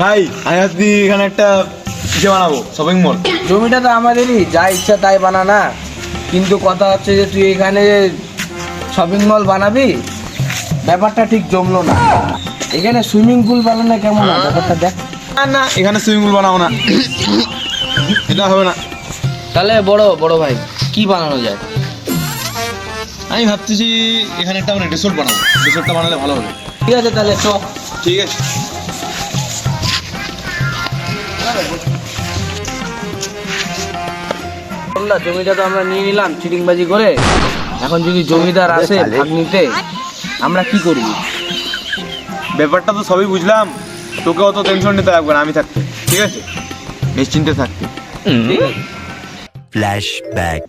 ভাই আমি ভাবছি এখানে একটা ইসে বানাবো শপিং মল জমিটা তো আমাদেরই যা ইচ্ছা তাই বানা না। কিন্তু কথা হচ্ছে যে তুই এখানে শপিং মল বানাবি? ব্যাপারটা ঠিক জমলো না। এখানে সুইমিং পুল বানানো কেমন হয়? ব্যাপারটা দেখ। না না এখানে সুইমিং পুল বানাবো না। এটা হবে না। তাহলে বড় বড় ভাই কি বানানো যায়? আমি ভাবতেছি এখানে একটা মানে রিসোর্ট বানাবো। রিসোর্টটা বানালে ভালো হবে। ঠিক আছে তাহলে চ। ঠিক আছে। জমিটা তো আমরা নিয়ে নিলাম চিটিংবাজি করে। এখন যদি জমিদার আসে ভাগ নিতে আমরা কি করব? ব্যাপারটা তো সবই বুঝলাম। তোকে অত টেনশন নিতে লাগবে না আমি থাকতে। ঠিক আছে? নিশ্চিন্তে থাকতে। Flashback.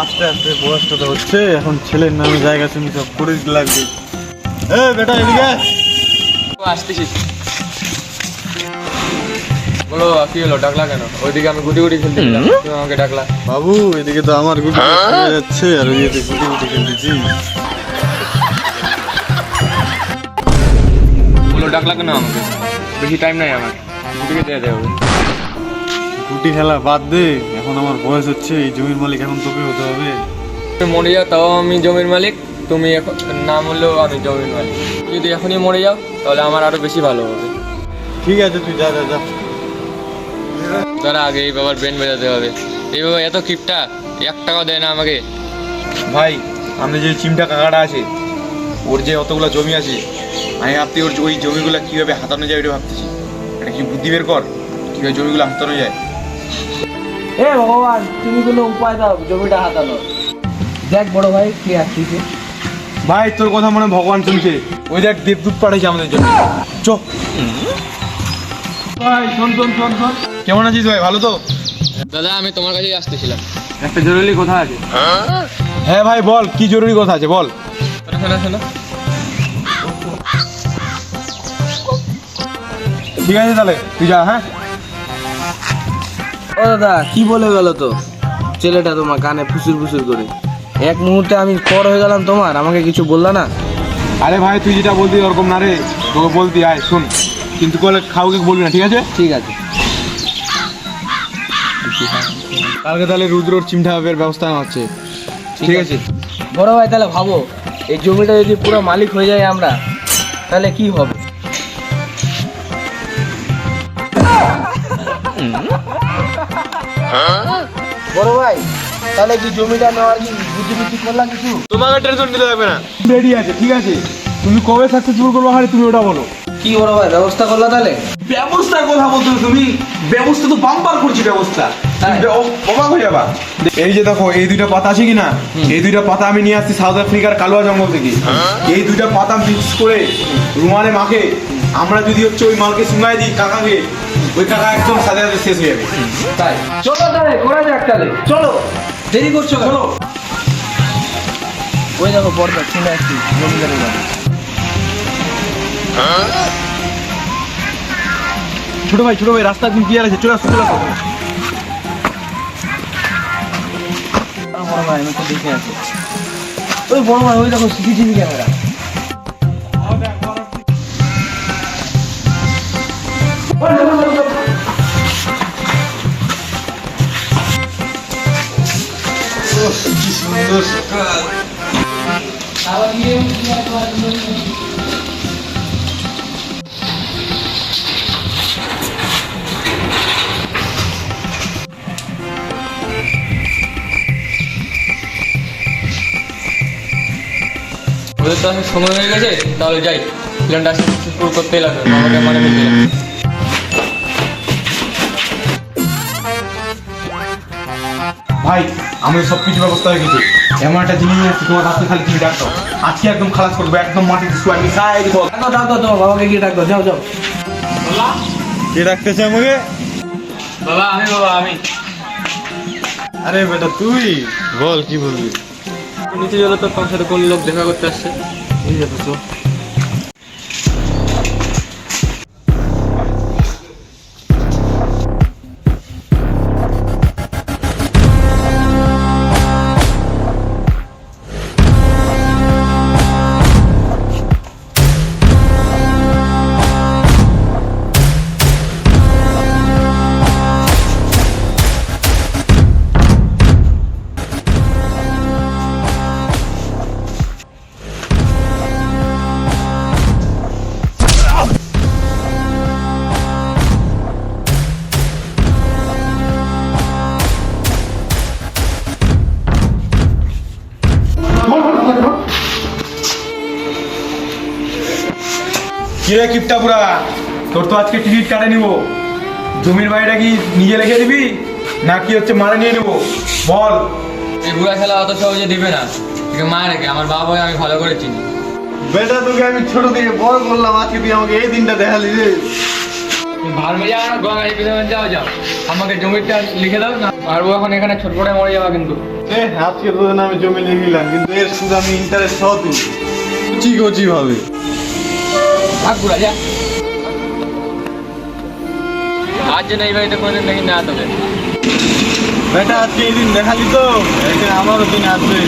আস্তে আস্তে বয়সটা তো হচ্ছে এখন ছেলের নামে জায়গা তুমি সব করে লাগবে। এ বেটা এদিকে আয়। আসতেছি। বলো কি হলো ডাকলা কেন? ওইদিকে আমি গুটি গুটি খেলতে গেলাম তুমি আমাকে ডাকলা। বাবু এদিকে তো আমার গুটি হয়ে? যাচ্ছে আর ওইদিকে গুটি গুটি খেলতেছি। বলো ডাকলা কেন আমাকে? বেশি টাইম নাই আমার। গুটিকে দিয়ে দেবে গুটি খেলা বাদ দে। এখন আমার বয়স হচ্ছে এই জমির মালিক এখন তোকে হতে হবে। মরে যাও তাও আমি জমির মালিক। তুমি এখন না মরলেও আমি জমির মালিক। যদি এখনই মরে যাও তাহলে আমার আরও বেশি ভালো হবে। ঠিক আছে তুই যা যা যা। তারা আগে এই বাবার ব্রেন বেজাতে হবে। এই বাবা এত কিপটা এক টাকাও দেয় না আমাকে। ভাই আমি যে চিমটা কাকাটা আছে ওর যে অতগুলো জমি আছে আমি ভাবছি ওর ওই জমিগুলো কীভাবে হাতানো যায় ওটা ভাবতেছি। এটা কি বুদ্ধি বের কর কীভাবে জমিগুলো হাতানো যায়। এ ভগবান তুমি কোনো উপায় দাও জমিটা হাতানো। দেখ বড় ভাই কি আসছে ভাই তোর কথা মনে ভগবান শুনছে। ওই দেখ দেবদূত পাঠাইছে আমাদের জন্য। চ। ভাই শোন শোন শোন শোন। কেমন আছিস ভাই ভালো তো? দাদা আমি তোমার কাছেই আসতেছিলাম। একটা জরুরি কথা আছে। হ্যাঁ ভাই বল কি জরুরি কথা আছে বল। শোনো, শোনো শোনো। ঠিক আছে তাহলে তুই যা হ্যাঁ? ও দাদা কি বলে গেল তো? ছেলেটা তোমার কানে ফুসুর ফুসুর করে। এক মুহূর্তে আমি পর হয়ে গেলাম তোমার আমাকে কিছু বললা না? আরে ভাই তুই যেটা বলতি ওরকম না রে। তোকে বলতি আয় শোন। কিন্তু বলে খাওকে বলবি না ঠিক আছে? ঠিক আছে। কালকে তাহলে রুদ্রর চিমটা ভাবের ব্যবস্থা হচ্ছে। ঠিক আছে। বড় ভাই তাহলে ভাবো এই জমিটা যদি পুরো মালিক হয়ে যায় আমরা তাহলে কি হবে? বড় ভাই তাহলে কি জমিটা নেওয়ার কি বুদ্ধি বুদ্ধি করলাম কিছু? তোমাকে টেনশন নিতে লাগবে না। রেডি আছে ঠিক আছে। তুমি কবে সাকসেসফুল করব হারে তুমি ওটা বলো। কি বড় ভাই ব্যবস্থা করলা তাহলে? ব্যবস্থার কথা বলছো তুমি। ব্যবস্থা তো বাম্পার করছি ব্যবস্থা। অবাক হয়ে যাবা। এই যে দেখো এই দুইটা পাতা আছে কি না এই দুইটা পাতা আমি নিয়ে আসছি সাউথ আফ্রিকার কালোয়া জঙ্গল থেকে। এই দুইটা পাতা মিক্স করে রুমালে মাখে। আমরা যদি হচ্ছে ওই মালকে শুনাই দিই কাকাকে ওই একদম সাথে সাথে শেষ হয়ে যাবে। তাই। চলো তাহলে করা যাক তাহলে। চলো। দেরি করছ কেন? ওই দেখো শুনে আসছি জমিদারের বাড়ি। ছোট ভাই ছোট ভাই রাস্তা কিন্তু ক্লিয়ার আছে চলে আসো চলে আসো। বড় ভাই আমি তো দেখে আছি। ওই বড় ভাই ওই দেখো সিসিটিভি ক্যামেরা ওদের তো সময় হয়ে গেছে তাহলে যাই। প্ল্যানটা শুরু করতে লাগবে আমাকে মানে ভাই আমাদের সব কিছু ব্যবস্থা হয়ে গেছে। এমন একটা জিনিস নিয়ে আসছি তোমার রাস্তা খালি তুমি ডাকতো আজকে একদম খালাস করব একদম মাটিতে শুয়ে মিশাই দিব। ডাকো ডাকো তোমার বাবাকে গিয়ে ডাকো যাও যাও। কে ডাকতেছে আমাকে? বাবা আমি বাবা আমি। আরে বেটা তুই? বল কি বলবি? নিচে গেলে তো তোমার সাথে কোন লোক দেখা করতে আসছে? এই যাবে কিরে কিপটাপুরা তোর তো আজকে টিকিট কাটে নিব। জমির বাড়িটা কি নিজে রেখে দিবি? না কি হচ্ছে মারা নিয়ে নেব? বল। এই বুড়া খেলা অত সহজে দিবে না। একে মা রেখে আমার বাবা আমি ভালো করে চিনি। বেটা তোকে আমি ছোট থেকে বড় করলাম আজকে তুই আমাকে এই দিনটা দেখালি রে। তুমি ভার মেয়ে যাও গঙ্গা এই পিছনে যাও যাও। আমাকে জমিটা লিখে দাও না। মারবো এখন এখানে ছোট করে মরে যাবা কিন্তু। এ আজকে তোদের নামে জমি লিখে নিলাম কিন্তু এর সুদ আমি ইন্টারেস্ট সহ তুই কচি কচি ভাবে। ভাগ বুড়া যা আজ যেন এই বাড়িতে কোনোদিন দেখি না তোকে। বেটা আজকে এই দিন দেখালি তো? এটা আমারও দিন আসবে।